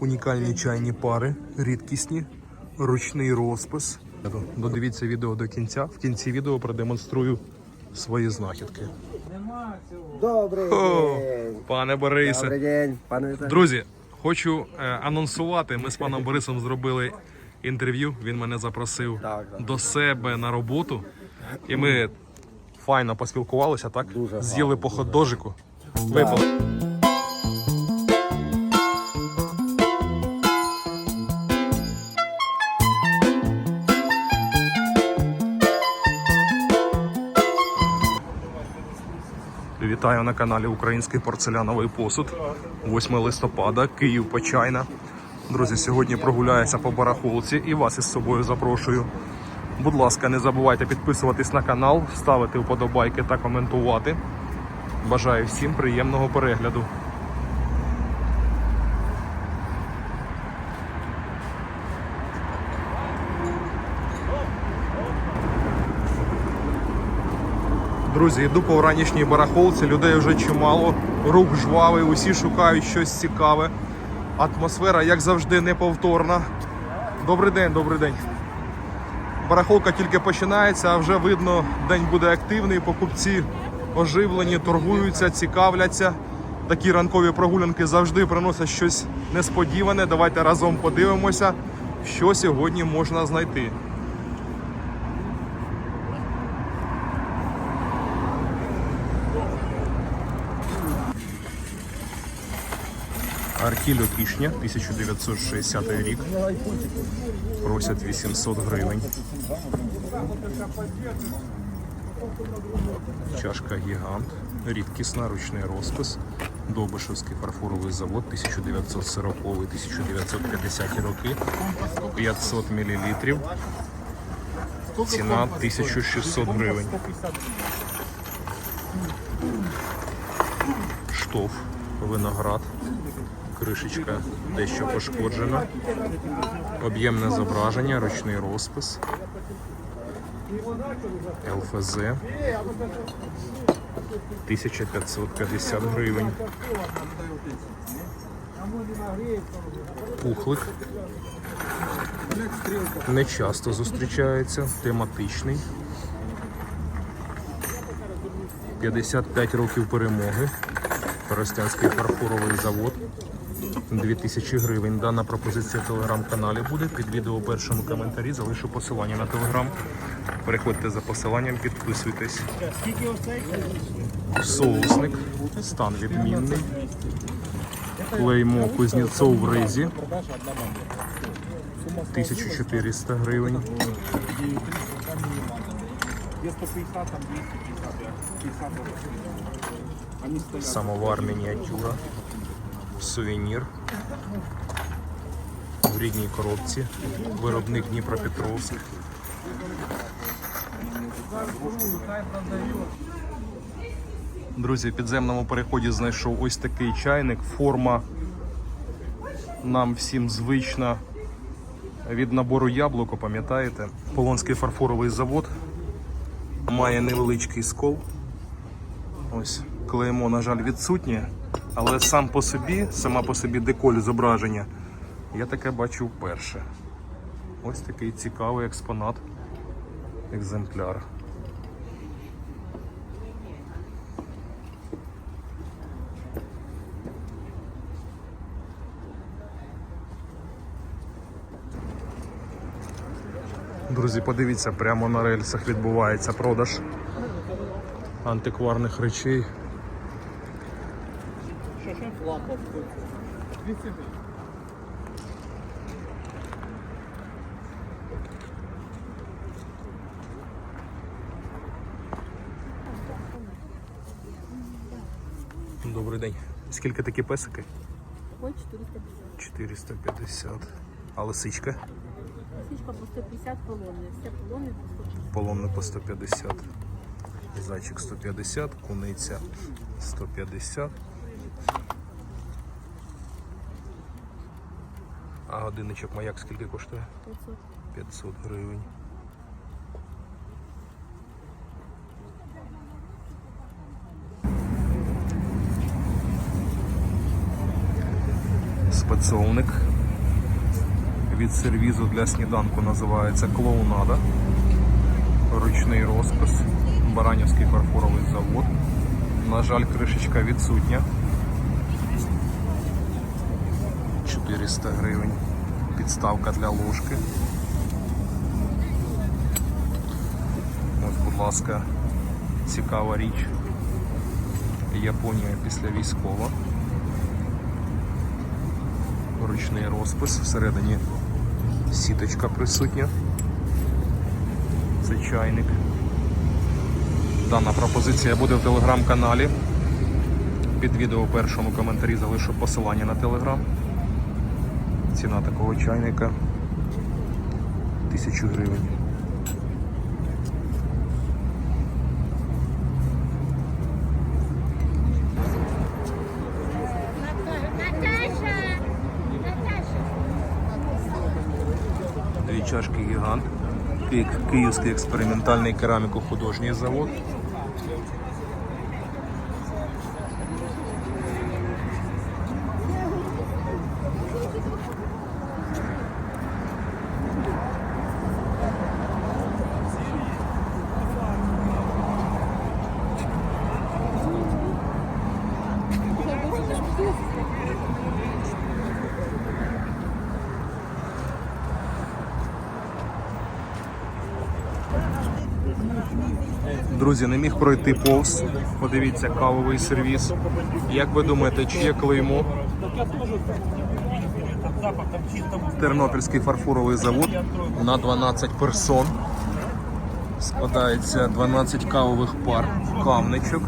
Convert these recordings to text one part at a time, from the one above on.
унікальні чайні пари, рідкісні, ручний розпис. Додивіться відео до кінця. В кінці відео продемонструю свої знахідки. Добрий О, день. пане Борисе. Добрий день, пане Віталій. Друзі, хочу е, анонсувати. Ми з паном Борисом зробили інтерв'ю. Він мене запросив Так, так. до себе на роботу. І ми файно поспілкувалися, так? Дуже З'їли по хот-дожику. Випили. Вітаю на каналі Український порцеляновий посуд. 8 листопада, Київ Почайна. Друзі, сьогодні прогуляюся по барахолці і вас із собою запрошую. Будь ласка, не забувайте підписуватись на канал, ставити вподобайки та коментувати. Бажаю всім приємного перегляду. Друзі, йду по ранішній барахолці, людей вже чимало, рух жвавий, усі шукають щось цікаве. Атмосфера, як завжди, неповторна. Добрий день, добрий день. Барахолка тільки починається, а вже видно, день буде активний. Покупці оживлені, торгуються, цікавляться. Такі ранкові прогулянки завжди приносять щось несподіване. Давайте разом подивимося, що сьогодні можна знайти. Артіль Опішня, 1960 рік. Просять 800 гривень. Чашка гігант, рідкісна, ручний розпис. Довбишевський фарфоровий завод 1940-1950 роки. 500 мл. Ціна 1600 гривень. Штоф, виноград, кришечка дещо пошкоджена. Об'ємне зображення, ручний розпис. ЛФЗ 1550 гривень. Пухлик. Не часто зустрічається, тематичний. 55 років перемоги. Коростянський фарфоровий завод. 2000 гривень. Дана пропозиція в телеграм-каналі буде. Під відео у першому коментарі залишу посилання на телеграм. Переходьте за посиланням, підписуйтесь. Соусник. Стан відмінний. Клеймо Кузнєцов в ризі. 1400 гривень. Самовар мініатюра. Сувенір. В рідній коробці. Виробник Дніпропетровськ. Друзі, в підземному переході знайшов ось такий чайник. Форма нам всім звична від набору яблуко, пам'ятаєте? Полонський фарфоровий завод має невеличкий скол. Ось клеймо, на жаль, відсутнє, але сам по собі, сама по собі деколь зображення, я таке бачу вперше. Ось такий цікавий експонат, екземпляр. Друзі, подивіться, прямо на рельсах відбувається продаж антикварних речей. Добрий день. Скільки такі песики? Ой, 450. 450. А лисичка? Січка по 150 полонне. Все полонне по 150. Полонне по 150. Зайчик 150, куниця 150. А годинничок маяк скільки коштує? 500. 500 гривень. Спецовник від сервізу для сніданку називається клоунада. Ручний розпис. Баранівський фарфоровий завод. На жаль, кришечка відсутня. 400 гривень. Підставка для ложки. Ось, будь ласка, цікава річ. Японія після військова. Ручний розпис. Всередині сіточка присутня. Це чайник. Дана пропозиція буде в телеграм-каналі. Під відео першому коментарі залишу посилання на телеграм. Ціна такого чайника 1000 гривень. Дві чашки гігант. Київський експериментальний кераміко-художній завод. Друзі, не міг пройти повз. Подивіться, кавовий сервіс. Як ви думаєте, чиє клеймо? Тернопільський фарфоровий завод на 12 персон. Складається 12 кавових пар кавничок.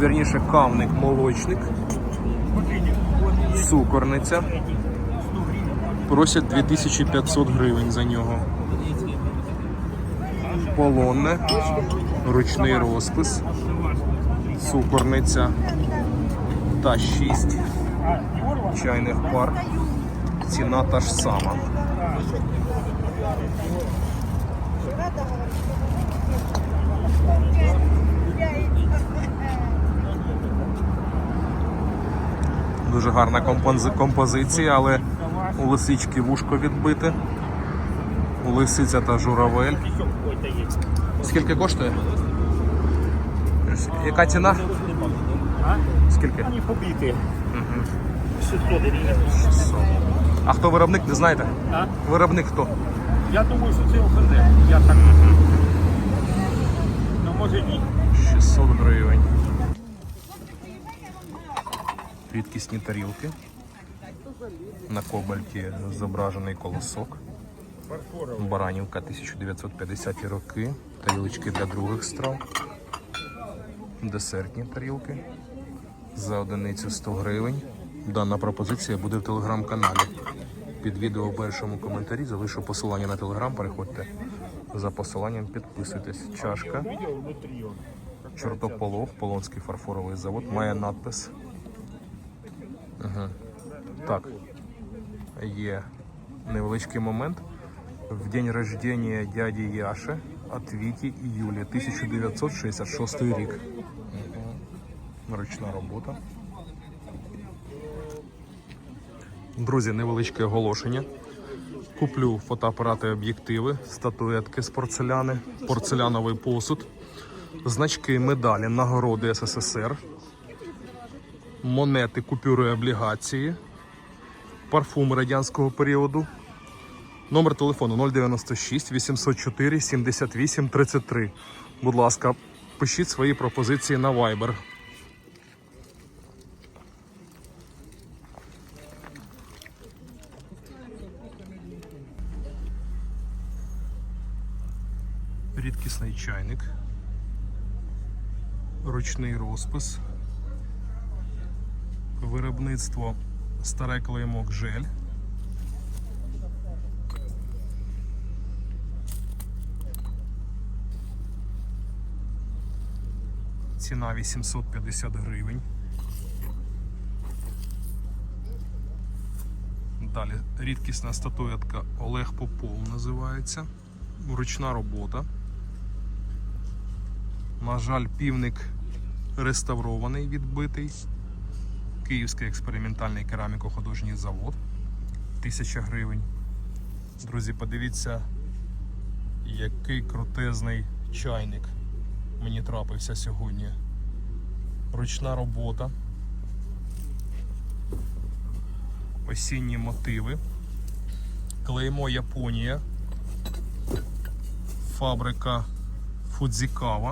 Вірніше, кавник молочник. Цукорниця. Просять 2500 гривень за нього. Полонне, ручний розпис, цукорниця та 6 чайних пар. Ціна та ж сама. Дуже гарна компози- композиція, але у лисички вушко відбите. Лисиця та журавель. Скільки коштує? Яка ціна? Скільки? Вони побиті. 600 гривень. 600. А хто виробник, не знаєте? Виробник хто? Я думаю, що це ОФЗ. Я так. Ну, може ні. 600 гривень. Рідкісні тарілки. На кобальті зображений колосок. Баранівка 1950 роки. Тарілочки для других страв. Десертні тарілки. За одиницю 100 гривень. Дана пропозиція буде в телеграм-каналі. Під відео в першому коментарі залишу посилання на телеграм. Переходьте за посиланням, підписуйтесь. Чашка. Чортополох, Полонський фарфоровий завод, має надпис. Угу. Так. Є невеличкий момент. В день рождения дяді Яши от Віті і Юлі, 1966 рік. Ручна робота. Друзі, невеличке оголошення. Куплю фотоапарати, об'єктиви, статуетки з порцеляни, порцеляновий посуд, значки, медалі, нагороди СССР, монети, купюри, облігації, парфум радянського періоду. Номер телефону 096 804 78 33. Будь ласка, пишіть свої пропозиції на Viber. Рідкісний чайник. Ручний розпис. Виробництво старе клеймок жель. Ціна 850 гривень. Далі рідкісна статуетка Олег Попов називається. Ручна робота. На жаль, півник реставрований, відбитий. Київський експериментальний кераміко-художній завод. 1000 гривень. Друзі, подивіться, який крутезний чайник мені трапився сьогодні. Ручна робота. Осінні мотиви. Клеймо Японія. Фабрика Фудзікава.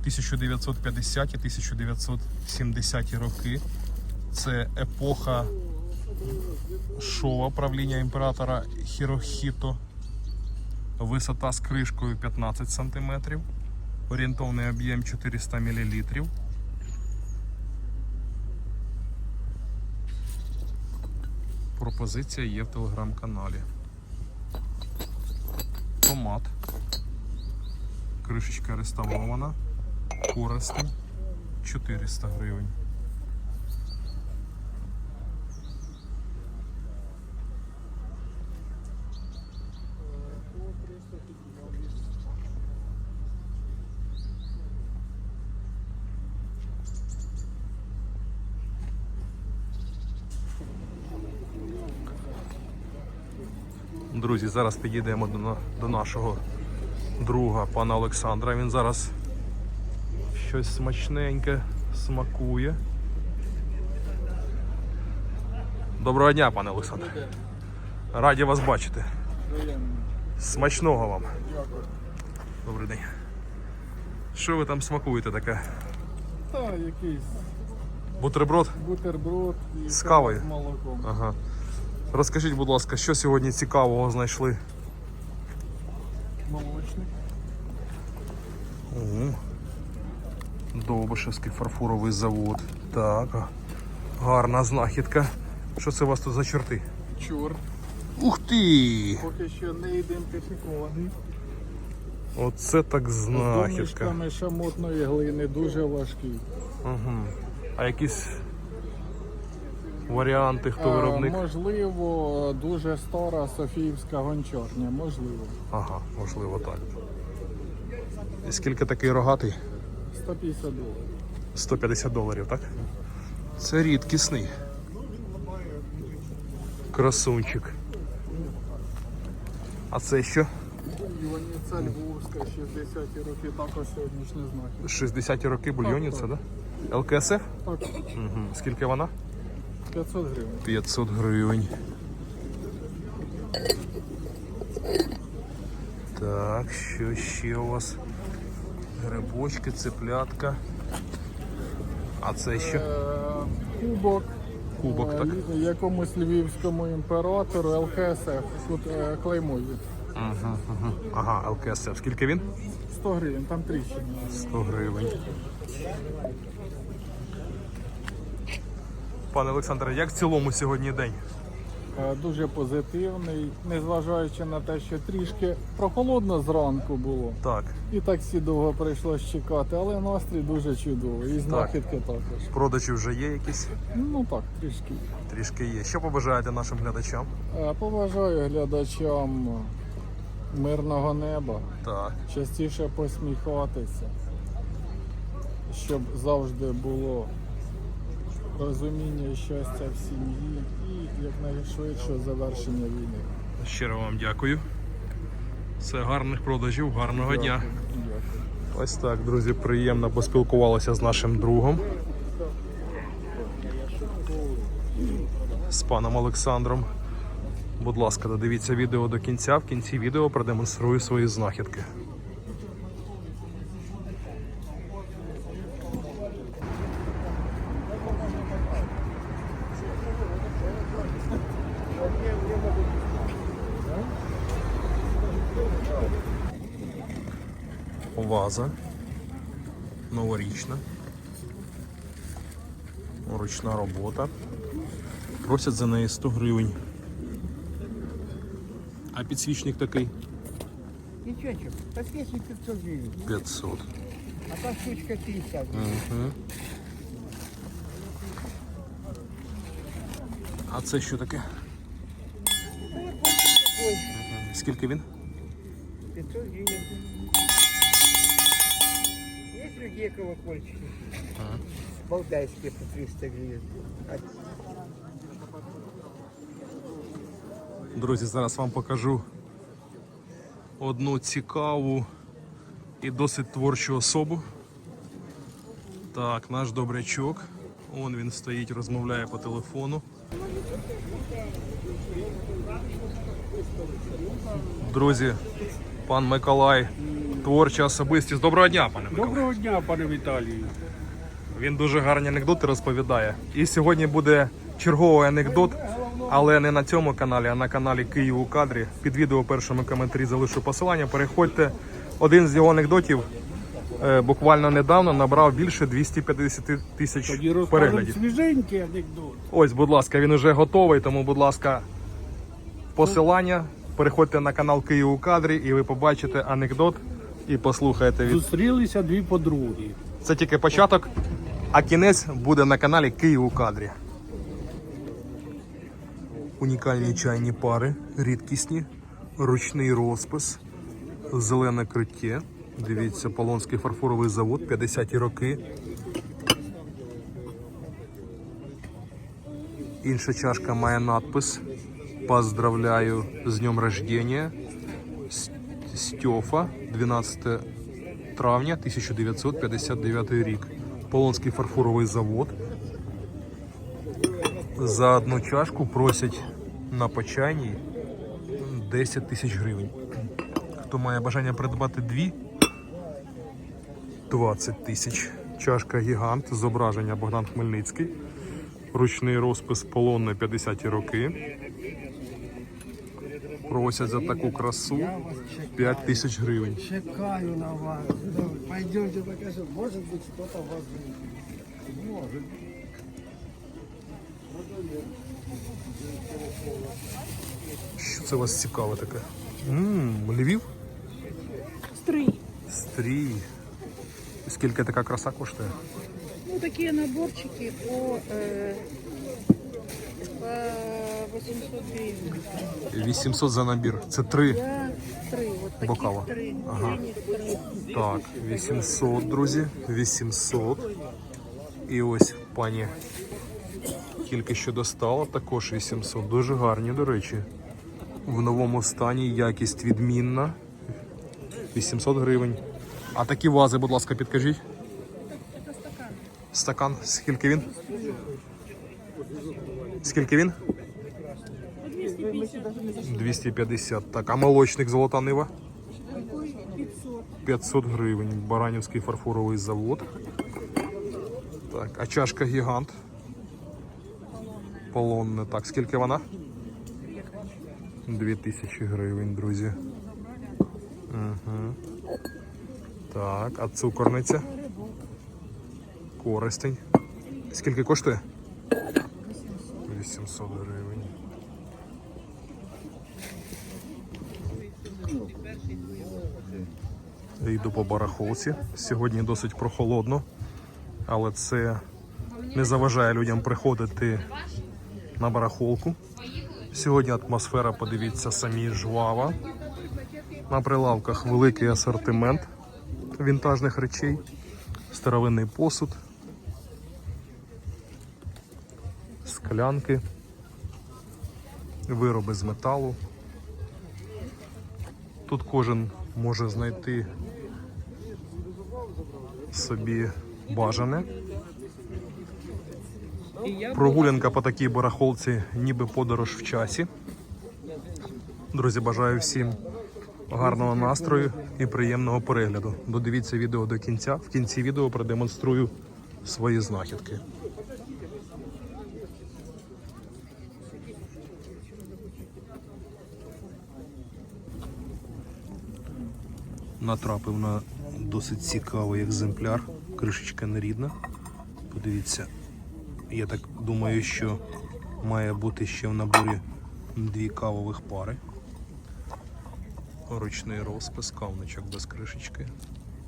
1950 і 1970 роки. Це епоха шоу правління імператора Хірохіто. Висота з кришкою 15 см. Орієнтовний об'єм 400 мл. Пропозиція є в телеграм-каналі. Томат. Кришечка реставрована. Користень 400 гривень. Друзі, зараз підійдемо до, до нашого друга пана Олександра. Він зараз щось смачненьке смакує. Доброго дня, пане Олександр. Раді вас бачити. Смачного вам. Дякую. Добрий день. Що ви там смакуєте таке? Та якийсь Бутерброд? бутерброд і З кавою? з молоком. Ага. Розкажіть, будь ласка, що сьогодні цікавого знайшли? Молочник. Угу. Довбишевський фарфоровий завод. Так. Гарна знахідка. Що це у вас тут за чорти? Чорт. Ух ти! Поки що не ідентифікований. Оце так З знахідка. домішками шамотної глини дуже важкий. Угу. А якісь варіанти, хто виробник? можливо, дуже стара Софіївська гончарня. Можливо. Ага, можливо так. І скільки такий рогатий? 150 доларів. 150 доларів, так? Це рідкісний. Красунчик. А це що? Іваніця Львовська, 60-ті роки, також сьогоднішня знахідка. 60-ті роки бульйонівця, да? ЛКСФ? Так, Угу. Скільки вона? 500 гривень. 500 гривень. Так, що ще у вас? Грибочки, цеплятка. А це що? Е, Кубок. Кубок, Е, так. Якомусь львівському імператору ЛКСФ. Тут е. Ага, ага. ага, ЛКСФ. Скільки він? 100 гривень, там тріщина. 100 гривень. Пане Олександре, як в цілому сьогодні день? Е, Дуже позитивний, незважаючи на те, що трішки прохолодно зранку було. Так, І таксі довго прийшлось чекати, але настрій дуже чудовий. І знахідки також. продажі вже є якісь, Ну так, трішки. трішки є. Що побажаєте нашим глядачам? Е, Побажаю глядачам мирного неба, Так, частіше посміхатися, щоб завжди було розуміння і щастя в сім'ї і якнайшвидшого завершення війни. щиро вам дякую. Все гарних продажів, гарного дня. Дякую. Ось так, друзі, приємно поспілкувалися з нашим другом. З паном Олександром. Будь ласка, додивіться відео до кінця. В кінці відео продемонструю свої знахідки. Ваза новорічна. Ручна робота. Просять за неї 100 гривень. А підсвічник такий Ничего, подсвечник 500 гривен, 500. а та штучка 50. Угу. А це що таке? Скільки він? 500 гривен. Другие колокольчики? Балтайские по 300 гривен. Друзі, зараз вам покажу одну цікаву і досить творчу особу. Так, наш добрячок. Он він стоїть, розмовляє по телефону. Друзі, пан Миколай, творча особистість. Доброго дня, пане Миколай. Доброго дня, пане Віталію. Він дуже гарні анекдоти розповідає. І сьогодні буде черговий анекдот, але не на цьому каналі, а на каналі Київ у кадрі. Під відео першому коментарі залишу посилання. Переходьте. Один з його анекдотів е, буквально недавно набрав більше 250 тисяч Тоді переглядів. свіженький анекдот. Ось, будь ласка, він уже готовий, тому, будь ласка, посилання. Переходьте на канал Київ у кадрі, і ви побачите анекдот і послухаєте від Зустрілися дві подруги. Це тільки початок, а кінець буде на каналі Київ у кадрі. Унікальні чайні пари, рідкісні, ручний розпис, зелене криття. Дивіться, Полонський фарфоровий завод, 50-ті роки. Інша чашка має надпис Поздравляю з днем рождения. Стьофа, 12 травня 1959 рік. Полонський фарфоровий завод. За одну чашку просять на почайній 10 тисяч гривень. Хто має бажання придбати дві, 20 тисяч. Чашка гігант, зображення Богдан Хмельницький. Ручний розпис полонне 50-ті роки. Просять за таку красу 5 тисяч гривень. Чекаю на вас. Пойдемте покажем. Может быть, кто-то вас Может. Що це у вас цікаве таке? Ммм, Львів? Стрий. Стрій. Скільки така краса коштує? Ну, такие наборчики по, э, по 800 за набір. Це три. Бокала. Ага. Так, 800, друзі. 800. І ось пані тільки що достала, також 800. Дуже гарні, до речі. В новому стані якість відмінна. 800 гривень. А такі вази, будь ласка, підкажіть. Это стакан. Стакан. Скільки він? Скільки він? 250. Так, а молочник золота нива? 500. 500 гривень. Баранівський фарфоровий завод. Так, а чашка гігант. Полонне. Так, скільки вона? 2000 гривень, друзі. Угу. Так, а цукорниця? Користень. Скільки коштує? 800 гривень. Йду по барахолці. Сьогодні досить прохолодно, але це не заважає людям приходити на барахолку. Сьогодні атмосфера, подивіться, самі жвава. На прилавках великий асортимент вінтажних речей, старовинний посуд, склянки, вироби з металу. Тут кожен може знайти собі бажане. Прогулянка по такій барахолці, ніби подорож в часі. Друзі, бажаю всім гарного настрою і приємного перегляду. Додивіться відео до кінця. В кінці відео продемонструю свої знахідки. Натрапив на досить цікавий екземпляр. Кришечка нерідна. Подивіться, я так думаю, що має бути ще в наборі дві кавових пари. Ручний розпис, кавничок без кришечки,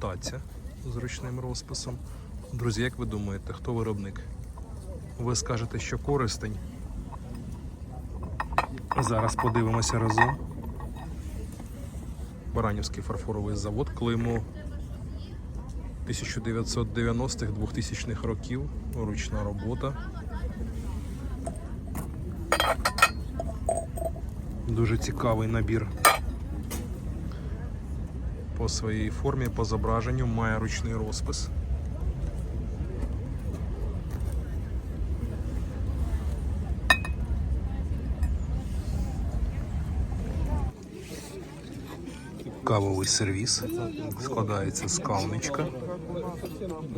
таця з ручним розписом. Друзі, як ви думаєте, хто виробник? Ви скажете, що користень. Зараз подивимося разом. Баранівський фарфоровий завод, Климу 1990-х, 2000-х років. Ручна робота. Дуже цікавий набір. По своїй формі, по зображенню має ручний розпис. Кавовий сервіс складається з кавничка,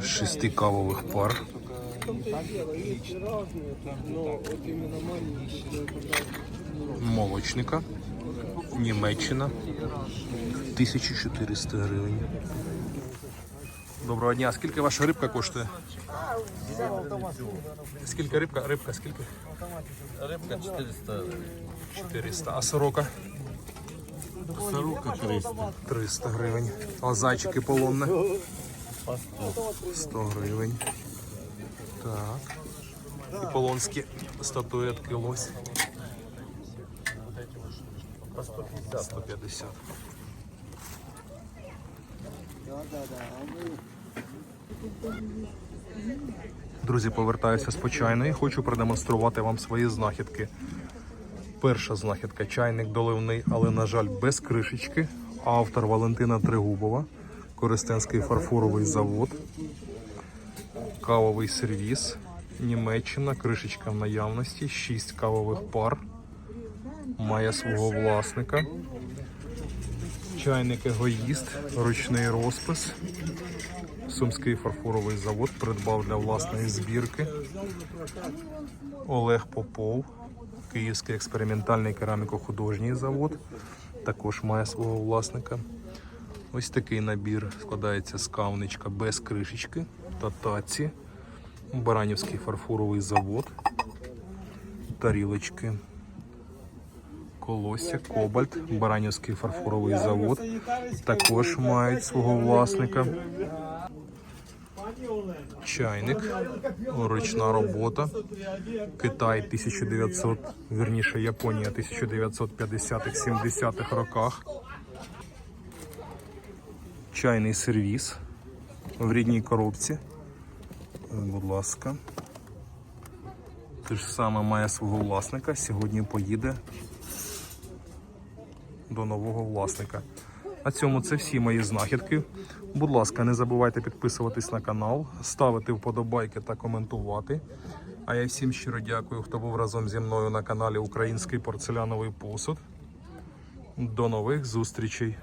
з шести кавових пар. Молочника, Німеччина, 1400 гривень. Доброго дня. Скільки ваша рибка коштує? Скільки рибка? Рибка скільки? Рибка 400, 400. А сорока? Сорока 300. 300 гривень. А зайчики полонне? 100 гривень. Так. І полонські статуетки лось. 150. Друзі, повертаюся з почайної. Хочу продемонструвати вам свої знахідки. Перша знахідка чайник доливний, але, на жаль, без кришечки. Автор Валентина Тригубова, Користенський фарфоровий завод, кавовий сервіс, Німеччина, кришечка в наявності, 6 кавових пар, має свого власника. Чайник егоїст, ручний розпис. Сумський фарфоровий завод придбав для власної збірки. Олег Попов, Київський експериментальний кераміко-художній завод, також має свого власника. Ось такий набір складається з кавничка без кришечки та таці. Баранівський фарфоровий завод, тарілочки, колосся, кобальт, Баранівський фарфоровий завод також мають свого власника. Чайник, ручна робота. Китай 1900, вірніше Японія 1950-х, 70-х роках. Чайний сервіс в рідній коробці. Будь ласка. Те ж саме має свого власника. Сьогодні поїде до нового власника. На цьому це всі мої знахідки. Будь ласка, не забувайте підписуватись на канал, ставити вподобайки та коментувати. А я всім щиро дякую, хто був разом зі мною на каналі Український порцеляновий посуд. До нових зустрічей!